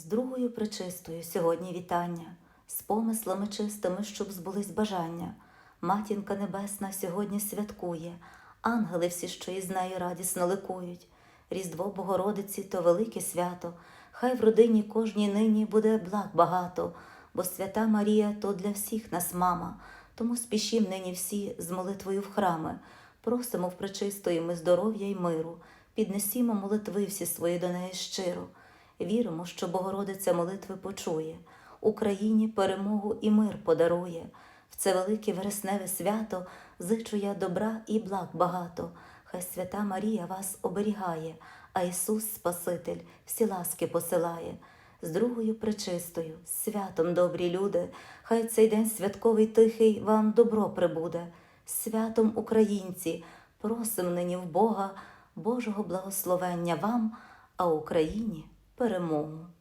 З другою причистою сьогодні вітання, з помислами чистими, щоб збулись бажання. Матінка Небесна сьогодні святкує, ангели всі, що із нею радісно ликують. Різдво Богородиці то велике свято, хай в родині кожній нині буде благ багато, бо свята Марія то для всіх нас мама. Тому спішім нині всі з молитвою в храми, просимо в пречистої ми здоров'я й миру, піднесімо молитви всі свої до неї щиро. Віримо, що Богородиця молитви почує, Україні перемогу і мир подарує. В це велике вересневе свято зичу я добра і благ багато. Хай свята Марія вас оберігає, а Ісус Спаситель всі ласки посилає. З другою пречистою, святом добрі люди, хай цей день святковий тихий вам добро прибуде. Святом українці, просим нині в Бога, Божого благословення вам, а Україні перемогу.